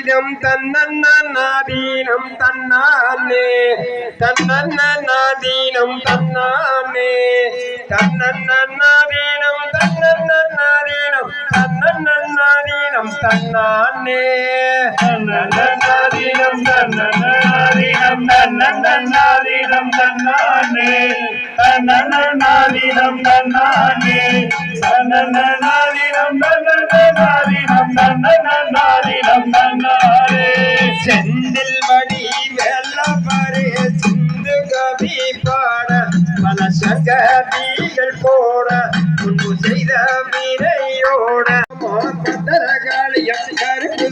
நாதீனம் தன்னன்னாதீனம் தன்னானே. தன்னன்னாதீனம் தன்னானே. தன்னன்னாதீனம் தன்னன்னாதீனம் தன்னன்னாதீனம் தன்னானே. தன்னன்னாதீனம் தன்னன்னாதீனம் தன்னன்னாதீனம் தன்னானே. தன்னன்னாதீனம் தன்னானே. தன்னன்னாதீனம் தன்னன்னாதீனம் தன்னன்னாதீனம் தன்னானே. சங்கதிகள் போட முன்பு செய்த மாதரகாளியம் கருப்பு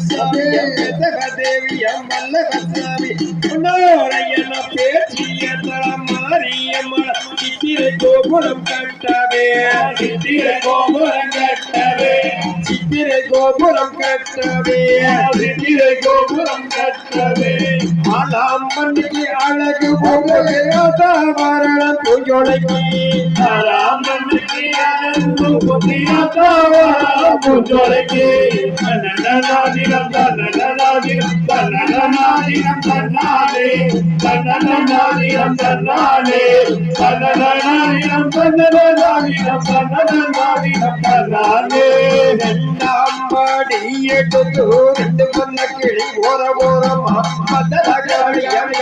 வல்லவசாமி உன்னோரையன பேச்சிய மாரியம்ம சித்திரை கோபுரம் கட்டவே. சித்திரை கோபுரம் கட்டவே. சித்திரை கோபுரம் கட்டவே. சித்திரை கோபுரம் கட்டவே. ஆலாம் மண்ணுக்கு அழகு போகவே ஆதாவரணம் பூஞ்சோலைக்கு ராமனுக்கு அன்பு புதியதாவா புஜோலைக்கு. தன்னநாதினம் தன்னநாதினம் தன்னநாதினம் தன்னாலே தன்னநாதினம் தன்னாலே தன்னநாதினம் தன்னநாதினம் தன்னநாதினம் தன்னாலே ரெண்டாம் படி எடுத்து ரெண்டு பண்ண கிளி ஓர ஓரமா கதகதேவியம்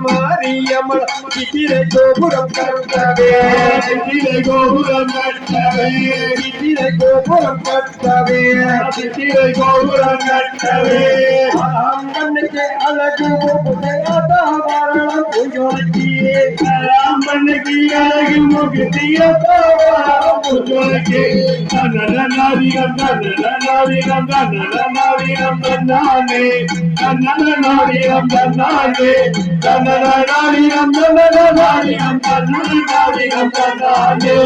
மாரியம்மன் சித்திரை கோபுரம் கட்டவே. சித்திரை கோபுரம் கட்டவே. சித்திரை கோபுரம் கட்டவே. சித்திரை கோபுரம் கட்டவே. ஆலாம் மண்ணுக்கு அழகு பூஞ்சோலைக்கு ராமனுக்கு அழகு முகத்தியதாவா புஜோலைக்கு தன்னநாதினம் தன்னநாதினம் தன்னநாதினம் தன்னாலே தன்னநாதினம் தன்னாலே தன்னநாதினம் தன்னநாதினம் தன்னநாதினம் தன்னாலே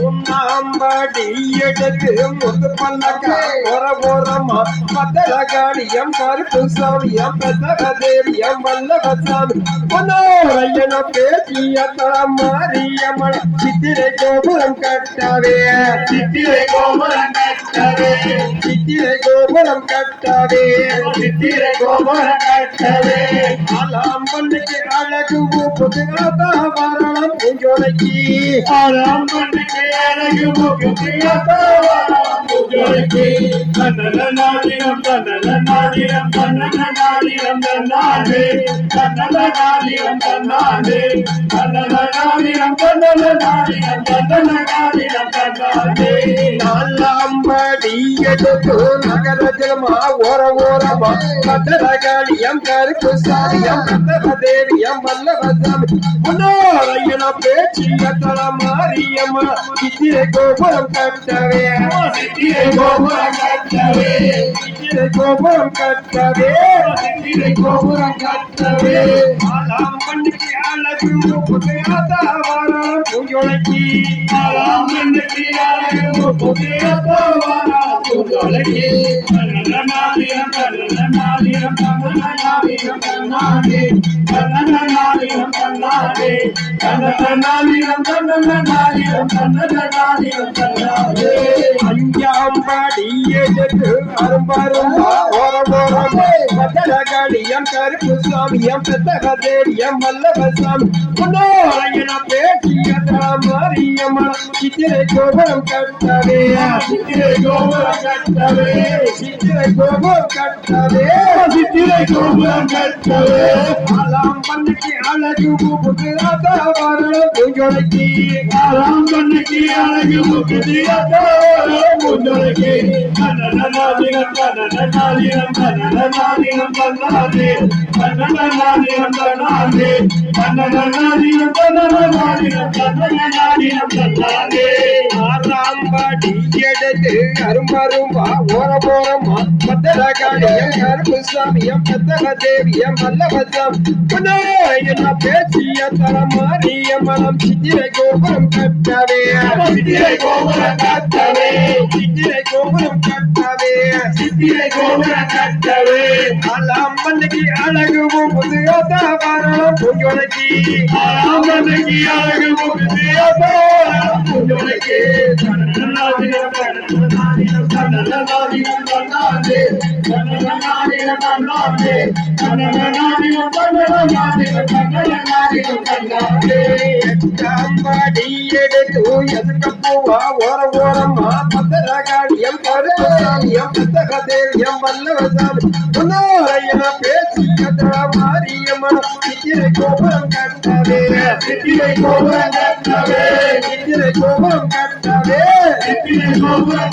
உண்ணாம்படி எடுத்து முத்து பல்லக்கா ஓர ஓரமா மதரகாளியம் கருப்பு சாமியம் பெத்தகதேவியம் வல்லவசாமி பொன்னோரையன பேசிய மாரியம்மன் சித்திரை கோபுரம் கட்டவே சித்திரை கோபுரம் கட்டவே சித்திரை கோபுரம் கட்டவே சித்திரை கோபுரம் கட்டவே ஆலாம் பண்ணுக்கு அழகு புதுகாதா வரணம் பூஞ்சோலைக்கு ராமனுக்கு அழகு முகத்தியதாவா புஜோலைக்கு தன்னநாதினம் தன்னநாதினம் தன்னநாதினம் தன்னாலே தன்னநாதினம் தன்னாலே தன்னநாதினம் தன்னநாதினம் தன்னநாதினம் தன்னாலே ஓர ஓரமா பத்திரகாளியம் கருப்பு சாமியம் கந்தரதேவியம் வல்லவசாமி முன்னோரையன பேச்சிய மாரியம்மா சித்திரை கோபுரம் கட்டவே சித்திரை கோபுரம் கட்டவே சித்திரை கோபுரம் கட்டவே சித்திரை கோபுரம் கட்டவே ஆலாம் பண்ணிக்கு அழகு புகையாதாவாரம் பூஞ்சோலைக்கு ராமனுக்கு அழகு முகத்தியதாவா புஜோலைக்கு தன்னநாதினம் தன்னநாதினம் தன்னநாதினம் தன்னாலே தன்னநாதினம் தன்னாலே தன்னநாதினம் கண்ணாதே தன்னநாதினம் தன்னாலே அஞ்சாம் படி எடுத்து அரும்பரும் பத்திரகாளியம் கருப்பு சாமியம் பெத்தகதேவியம் வல்லவசாமி முன்னோரையன பேசிய மாரியம்மன் சித்திரை கோபுரம் கட்டவே. சித்திரை கோபுரம் கட்டவே. சித்திரை கோபுரம் கட்டவே. சித்திரை கோபுரம் கட்டவே. ஆலாம் பண்ணுக்கு அழகு புதுராதா வரணும் பூஞ்சோலைக்கு ராமனுக்கு அழகு முகத்தியதாவா புஜோலைக்கு தன்னநாதினம் தன்னநாதினம் தன்னநாதினம் தன்னாலே தன்னநாதினம் தன்னாலே தன்னநாதினம் தன்னநாதினம் தன்னநாதினம் ஆறாம் படி எடுத்து அரும்பரும்பா ஓர ஓரமா பத்திரகாளியம் கருப்பு சாமியம் பெத்தக தேவியம் வல்லவசம் என்ன பேசிய தரமாரியம் மனம் சித்திரை கோபுரம் கட்டவே சித்திரை கோபுரம் கட்டவே சித்திரை கோபுரம் கட்டவே சித்திரை கோபுரம் கட்டவே ஆலாம் அழகுவும் புதுகாதா வரணும் பூஞ்சோலைக்கு ராமனுக்கு அழகு தன்னாதே தன்னாதே தன்னநாதினம் தன்னாதே காம்பாடி எடுத்து எதுக்கு பூவா ஓர வல்லவசாமி பேசி கதா சித்திரை கோபுரம் கண்டவே சித்திரை கோபுரம் சித்திரை கோபுரம் கண்டவே சித்திரை கோபுரம்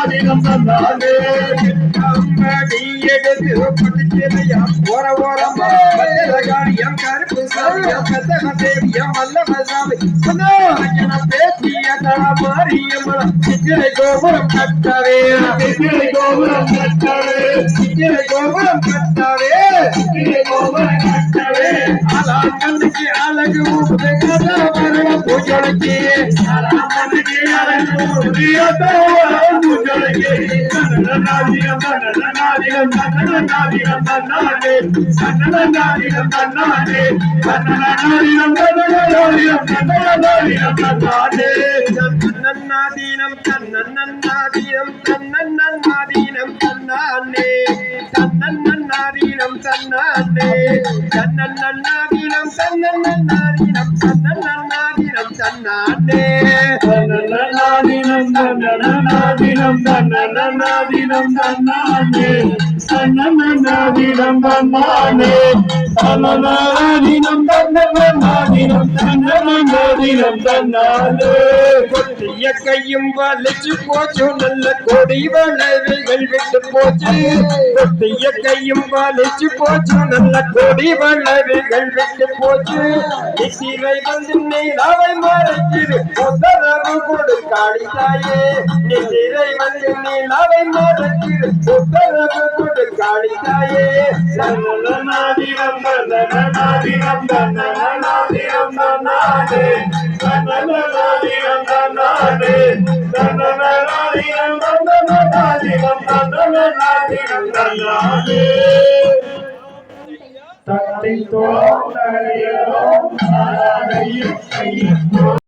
அழகு உங்களுக்கு தன்னநாதினம் எடுத்து பட்டுச்சிலையம் ஓர ஓரமா கருப்பு சித்திரை கோபுரம் சித்திரை கோபுரம் கட்டவே சித்திரை கோபுரம் சித்திரை கோபுரம் கட்டவே கண்ணுக்கு அழகு ஊட்டு பூஜைக்கு அழகு നന്നാദീനം നന്നാദീനം നന്നാദീനം നന്നാന്നേ നന്നാദീനം നന്നാന്നേ നന്നാദീനം നന്നാദീനം നന്നാദീനം നന്നാന്നേ தன்னநாதினம் தன்னநாதினம் தன்னாலே தன்னநாதினம் தன்னாலே தன்னநாதினம் தன்னநாதினம் தன்னநாதினம் தன்னாலே கொட்டிய கையும் வலிச்சு போச்சு நல்ல கொடி வளவைகள் விட்டு போச்சு. கொட்டிய கையும் வலிச்சு போச்சு நல்ல கொடி வளவைகள் விட்டு போச்சு. நிசிரை வந்து நீலாவை மறைக்குது உத்தரவு காளி தாயே நிசிரை வந்து நீலாவை மறைக்குது உத்தரவு கொடு காளி தாயே தன்னநாதினம் தத்தை